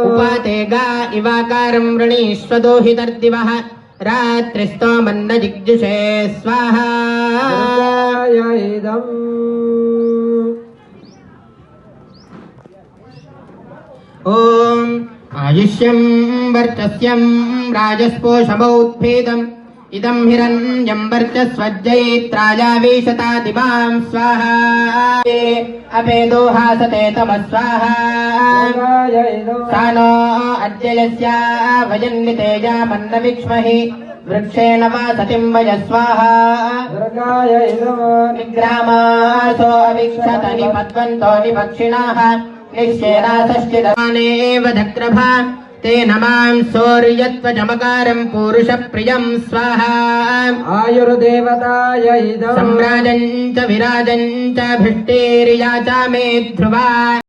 ఉపాతేగా ఇవాకారం వృణీష్వదోహితర్దివః రాత్రిస్తోమన్న జిగ్జుషే స్వాహ ఇదం आयुष्यं वर्चस्यं राजस्पोषमौत्फेदम् इदं हिरण्यं वर्चस्वज्जयित्रायावेशतादिवां स्वाहा अपेदो हासते तमः स्वाहा सा नो अद्य यस्या वयन्नितेजामन्न विक्ष्महि वृक्षेण वा सतिं वय स्वाहा निग्रामासो अवीक्षत निपद्वन्तो निपक्षिणाः निश्चेनासश्चिदमानेव दक्रभा तेन मां सौर्यत्वचमकारं पूरुषप्रियं स्वाहा आयुर्देवताय इदम् सम्राजम् च विराजम् च भिष्टेर्या च मे ध्रुवा